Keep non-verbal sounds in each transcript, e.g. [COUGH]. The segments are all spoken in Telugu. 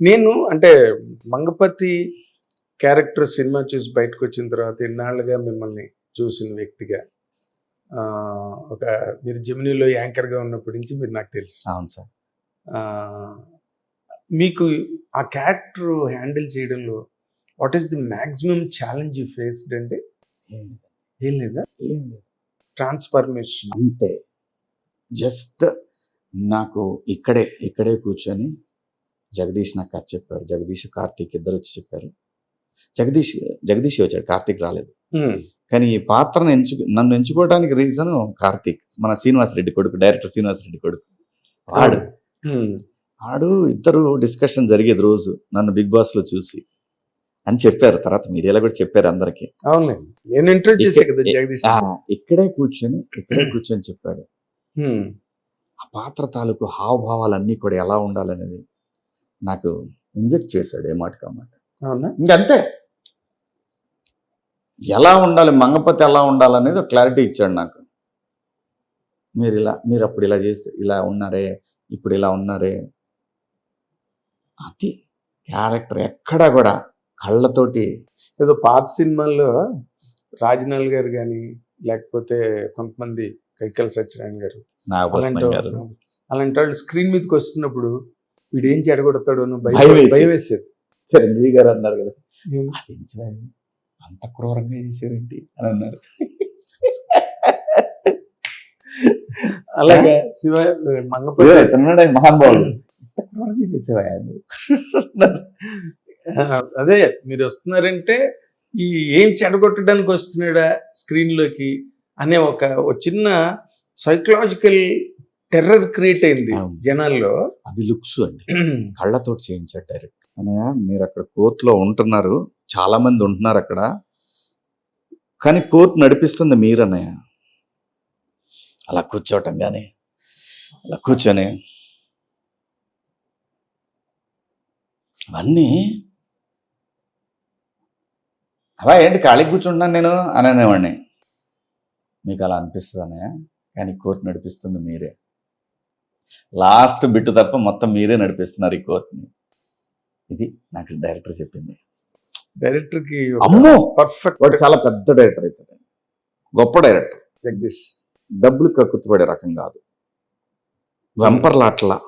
నేను అంటే మంగపతి క్యారెక్టర్ సినిమా చూసి బయటకు వచ్చిన తర్వాత ఇన్నాళ్ళుగా మిమ్మల్ని చూసిన వ్యక్తిగా ఒక మీరు జమినీలో యాంకర్గా ఉన్నప్పటి నుంచి మీరు నాకు తెలుసు. అవును సార్. మీకు ఆ క్యారెక్టర్ హ్యాండిల్ చేయడంలో what is the maximum challenge you faced అంటే? ఏం లేదా. ఏం లేదు. ట్రాన్స్ఫర్మేషన్. అంతే. జస్ట్ నాకు ఇక్కడే ఇక్కడే కూర్చొని జగదీష్ నాకు కథ చెప్పాడు. జగదీష్ కార్తీక్ ఇద్దరు వచ్చి చెప్పారు. జగదీష్ జగదీష్ వచ్చాడు. కార్తీక్ రాలేదు. కానీ ఈ పాత్రను ఎంచు నన్ను ఎంచుకోవడానికి రీజన్ కార్తీక్. మన శ్రీనివాస్ రెడ్డి కొడుకు డైరెక్టర్ శ్రీనివాస్ రెడ్డి కొడుకు. వాడు. ఆడు ఇద్దరు డిస్కషన్ జరిగేది రోజు. నన్ను బిగ్ బాస్లో చూసి. అని చెప్పారు. తర్వాత మీడియాలో కూడా చెప్పారు అందరికి. ఇక్కడే కూర్చొని ఇక్కడే కూర్చొని చెప్పాడు. ఆ పాత్ర తాలూకు హావభావాలన్నీ కూడా ఎలా ఉండాలనేది నాకు ఇంజెక్ట్ చేశాడు ఏ మాట. కామాట అవునా? ఇంకంతే. ఎలా ఉండాలి మంగపతి ఎలా ఉండాలనేది ఒక క్లారిటీ ఇచ్చాడు నాకు. మీరు ఇలా మీరు అప్పుడు ఇలా చేస్తే ఇలా ఉన్నారే ఇప్పుడు ఇలా ఉన్నారే. అది క్యారెక్టర్ ఎక్కడా కూడా కళ్ళతోటి. ఏదో పాత సినిమాల్లో రాజనాల్ గారు కానీ లేకపోతే కొంతమంది కైకల్ సత్యనారాయణ గారు. అలాంటి వాళ్ళు స్క్రీన్ మీదకి వస్తున్నప్పుడు వీడు ఏం చెడగొడతాడు అని భయం వేసేది. చిరంజీవి గారు అన్నారు కదా. అంత క్రూరంగా చేశారేంటి? అని అన్నారు. అలాగే శివ తిన్నాడు మహానుభావుడు. క్రూరంగా చేసేవా అదే మీరు వస్తున్నారంటే ఈ ఏం చెడగొట్టడానికి వస్తున్నాడా స్క్రీన్లోకి అనే ఒక చిన్న సైకలాజికల్ టెర్రర్ క్రియేట్ అయింది. జనాల్లో. అది లుక్స్ అండి. కళ్ళతోటి చేయించాడు డైరెక్ట్ అన్నయ్య మీరు అక్కడ కోర్టులో ఉంటున్నారు. చాలా మంది ఉంటున్నారు అక్కడ. కానీ కోర్టు నడిపిస్తుంది మీరన్నయ్య అలా కూర్చోవటం కానీ అలా కూర్చొని. అవన్నీ అవా ఏంటి ఖాళీ కూర్చుంటున్నాను నేను? అని అనేవాడిని. మీకు అలా అనిపిస్తుంది అన్నయ్య కానీ కోర్టు నడిపిస్తుంది మీరే. లాస్ట్ బిట్ తప్ప మొత్తం మీరే నడిపిస్తున్నారు ఈ కోర్టుని. ఇది నాకు డైరెక్టర్ చెప్పింది. డైరెక్టర్కి అమ్మో! పర్ఫెక్ట్ వాడు చాలా పెద్ద డైరెక్టర్ అవుతాడు గొప్ప డైరెక్టర్. జగదీష్. డబ్బులు కక్కుతుపడే రకం కాదు. వెంపర్లాట్లా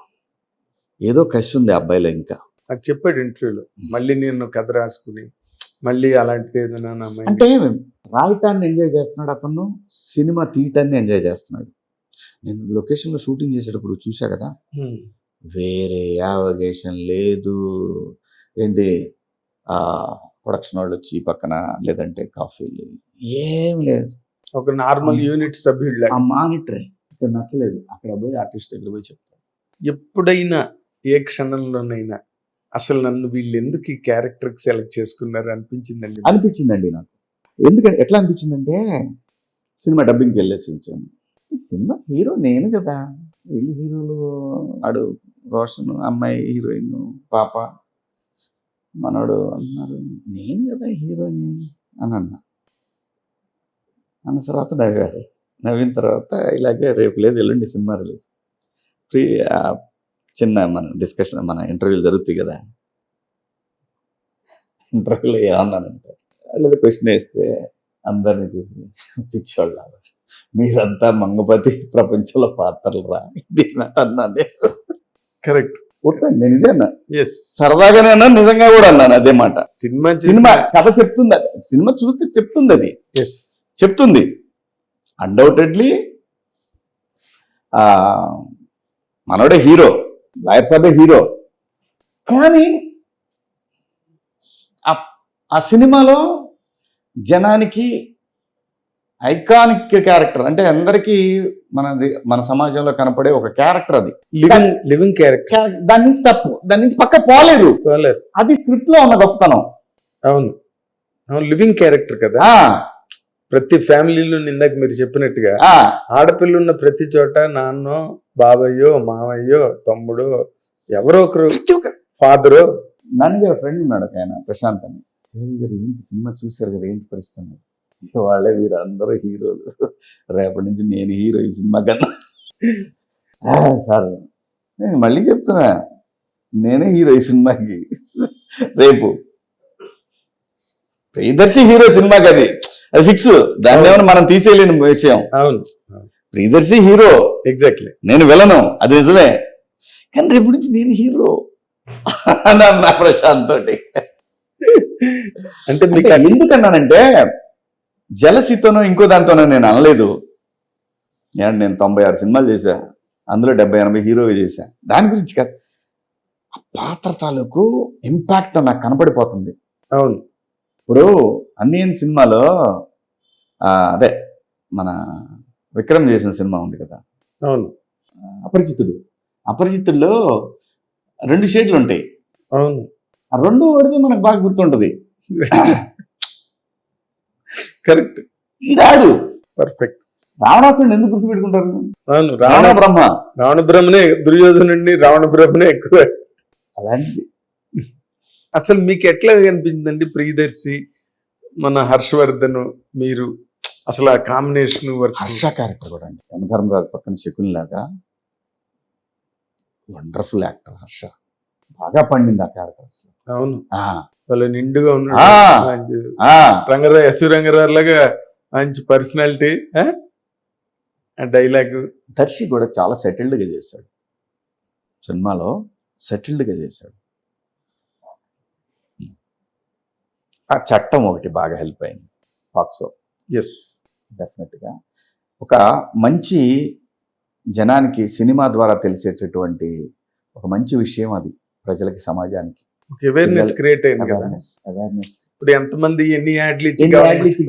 ఏదో కసి ఉంది అబ్బాయిలో ఇంకా. నాకు చెప్పాడు ఇంటర్వ్యూలో. మళ్ళీ నేను కథ రాసుకుని మళ్ళీ అలాంటిది ఏదైనా అంటే రాయటాన్ని ఎంజాయ్ చేస్తున్నాడు అతను సినిమా తీయటాన్ని ఎంజాయ్ చేస్తున్నాడు. నేను లొకేషన్లో షూటింగ్ చేసేటప్పుడు చూసా కదా. వేరే యావగేషన్ లేదు. ఏంటి? ఆ ప్రొడక్షన్ వాళ్ళు వచ్చి పక్కన లేదంటే కాఫీలు ఏం లేదు. ఒక నార్మల్ యూనిట్ సభ్యుడు ఆ మానిటరే ఇక్కడ నచ్చలేదు. అక్కడ పోయి ఆర్టిస్ట్ దగ్గర పోయి చెప్తాను ఎప్పుడైనా ఏ క్షణంలోనైనా అసలు నన్ను వీళ్ళు ఎందుకు ఈ క్యారెక్టర్ సెలెక్ట్ చేసుకున్నారు అనిపించిందండి అనిపించిందండి నాకు. ఎందుకంటే ఎట్లా అనిపించిందంటే సినిమా డబ్బింగ్కి వెళ్ళేసి ఈ సినిమా హీరో నేను కదా. వీళ్ళు హీరోలు ఆడు రోషన్ అమ్మాయి హీరోయిన్ పాప మనోడు అన్నారు నేను కదా హీరోని అని అన్నా. అన్న తర్వాత నవ్వారు నవ్విన తర్వాత ఇలాగే రేపు లేదు ఎల్లుండి సినిమా రిలీజ్. ఫ్రీ చిన్న మన డిస్కషన్ మన ఇంటర్వ్యూలు జరుగుతాయి కదా. ఇంటర్వ్యూలో ఏమన్నానంటే వాళ్ళు క్వశ్చన్ వేస్తే అందరిని చూసి పిచ్చోళ్ళ మీరంతా మంగపతి ప్రపంచంలో పాత్రలు రా ఇది నాకు అన్నాను నేను. కరెక్ట్ కొట్టండి నేను ఇదే అన్నా సరదాగానే అన్నా నిజంగా కూడా అన్నాను అదే మాట. సినిమా సినిమా కథ చెప్తుంది. సినిమా చూస్తే చెప్తుంది అది. ఎస్ చెప్తుంది. అన్డౌటెడ్లీ మనోడే హీరో లాయర్ సాబే హీరో. కానీ ఆ సినిమాలో జనానికి ఐకానిక్ క్యారెక్టర్ అంటే అందరికీ మనది మన సమాజంలో కనపడే ఒక క్యారెక్టర్ అది. లివింగ్ లివింగ్ క్యారెక్టర్ క్యా- దాని నుంచి తప్పు. దాని నుంచి పక్క పోలేదు. అది స్క్రిప్ట్లో ఉన్న గొప్పతనం. అవును. అవును లివింగ్ క్యారెక్టర్ కదా. ప్రతి ఫ్యామిలీలో ఇందాక మీరు చెప్పినట్టుగా ఆడపిల్ల ఉన్న ప్రతి చోట నాన్నో బాబయ్యో మావయ్యో తమ్ముడు ఎవరో ఒకరు ఫాదరు. నన్ను గారి ఫ్రెండ్ ఉన్నాడు ఒక ఆయన ప్రశాంత్ అని. "చిరంజీవి గారు ఏంటి సినిమా చూశారు కదా ఏంటి పరిస్థితి వాళ్ళే వీరు అందరూ హీరోలు. రేపటి నుంచి నేను హీరో ఈ సినిమా కన్నా. "ఆ, సార్. నేను మళ్ళీ చెప్తున్నా. నేనే హీరో ఈ సినిమాకి. రేపు. ప్రియదర్శి హీరో సినిమాకి అది. అది ఫిక్స్. దాన్ని ఏమైనా మనం తీసేయలేని విషయం. అవును. ప్రియదర్శి హీరో. ఎగ్జాక్ట్లీ నేను విలను. అది నిజమే. కానీ రేపు నుంచి నేను హీరో. అని అన్నా ప్రశాంత్ తోటి. అంటే మీకు ఎందుకన్నానంటే జలసితోనో ఇంకో దాంతోనో నేను అనలేదు. ఏమంటే నేను తొంభై ఆరు సినిమాలు చేశా. అందులో డెబ్బై ఎనభై హీరోగా చేశా. దాని గురించి కాదు. ఆ పాత్ర తాలూకు ఇంపాక్ట్ నాకు కనపడిపోతుంది. అవును. ఇప్పుడు అన్నియన్ సినిమాలో అదే మన విక్రమ్ చేసిన సినిమా ఉంది కదా. అవును. అపరిచితుడు. అపరిచితుల్లో రెండు షేడ్లు ఉంటాయి అవును. ఆ రెండు వాడితే మనకు బాగా గుర్తుంటది. [LAUGHS] కరెక్ట్. ఈడాడు పర్ఫెక్ట్. రావణాసురుడు ఎందుకు గుర్తుపెట్టుకుంటారు? అవును రావణ బ్రహ్మ. రావణ బ్రహ్మనే దుర్యోధనుడిని రావణ బ్రహ్మనే ఎక్కువ. అలాంటిది. అసలు మీకు ఎట్లా అనిపించిందండి ప్రియదర్శి మన హర్షవర్ధన్ మీరు? అసలు ఆ కాంబినేషన్ వర్క్. హర్ష క్యారెక్టర్ కూడా అండి. యమధర్మరాజు పక్కన శకుని లాగా వండర్ఫుల్ యాక్టర్ హర్ష. బాగా పండింది ఆ క్యారెక్టర్ అసలు అవును వాళ్ళు నిండుగా ఉన్నాడు. రంగరావు ఎస్ రంగరావు లాగా మంచి పర్సనాలిటీ డైలాగ్. దర్శి కూడా చాలా సెటిల్డ్గా చేశాడు. సినిమాలో సెటిల్డ్గా చేశాడు. ఆ చట్టం ఒకటి బాగా హెల్ప్ అయింది. పాక్సో. ఎస్ డెఫినెట్గా. ఒక మంచి జనానికి సినిమా ద్వారా తెలిసేటటువంటి ఒక మంచి విషయం అది. ప్రజలకి సమాజానికి. అవేర్నెస్ క్రియేట్ అయింది అవేర్నెస్ అవేర్నెస్ ఇప్పుడు ఎంతమంది ఎన్ని యాడ్లు ఇచ్చి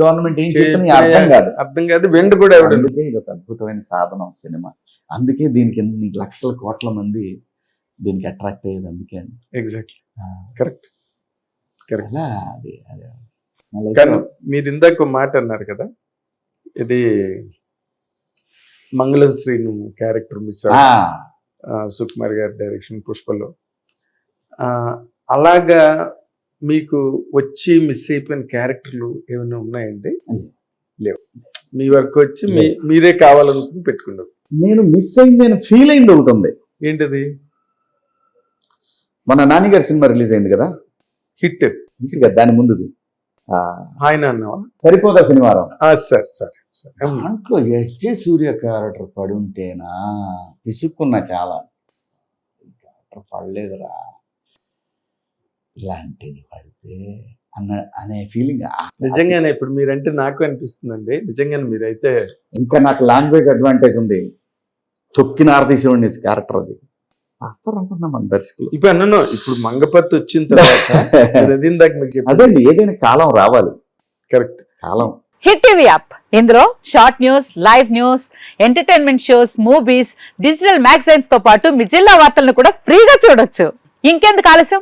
గవర్నమెంట్ ఏం చెప్పినా అర్థం కాదు. అర్థం కాదు వెండు కూడా అందుకే ఇది ఒక అద్భుతమైన సాధనం సినిమా. అందుకే దీనికి ఎన్ని లక్షల కోట్ల మంది దీనికి అట్రాక్ట్ అయ్యేది అందుకే. అండి ఎగ్జాక్ట్లీ కరెక్ట్ అలా అది కానీ మీరు ఇందాక మాట అన్నారు కదా? ఇది మంగళం శ్రీను క్యారెక్టర్ మిస్ సుకుమార్ గారి డైరెక్షన్ పుష్పలో. అలాగా మీకు వచ్చి మిస్ అయిపోయిన క్యారెక్టర్లు ఏమైనా ఉన్నాయండి? లేవు. మీ వరకు వచ్చి మీ మీరే కావాలనుకుని పెట్టుకున్నారు. నేను మిస్ అయింది నేను ఫీల్ అయింది ఒకటి ఉంది. ఏంటది? మన నాన్నగారి సినిమా రిలీజ్ అయింది కదా? హిట్. ఇంకా కదా దాని ముందుది. ఆయన అన్నావా? సరిపోదా శనివారం సార్ సార్ దాంట్లో ఎస్జే సూర్య క్యారెక్టర్ పడి ఉంటేనా పిసుక్కున్నా చాలా. క్యారెక్టర్ పడలేదురా. ఇలాంటిది పడితే అన్న అనే ఫీలింగ్ నిజంగానే ఇప్పుడు మీరంటే నాకు అనిపిస్తుందండి. నిజంగానే మీరైతే ఇంకా నాకు లాంగ్వేజ్ అడ్వాంటేజ్ ఉంది. తొక్కిన ఆర్తీశివుడిని క్యారెక్టర్ అది. వస్తారనుకున్నా మన దర్శకులు? ఇప్పుడు అన్నాను ఇప్పుడు మంగపత్తి వచ్చిన తర్వాత [LAUGHS] అది ఏదైనా కాలం రావాలి. కరెక్ట్ కాలం. Hit TV app. ఇందులో short news live news entertainment shows movies digital మ్యాగజైన్స్తో పాటు మీ జిల్లా వార్తలను కూడా ఫ్రీగా చూడొచ్చు. ఇంకెందుకు ఆలస్యం?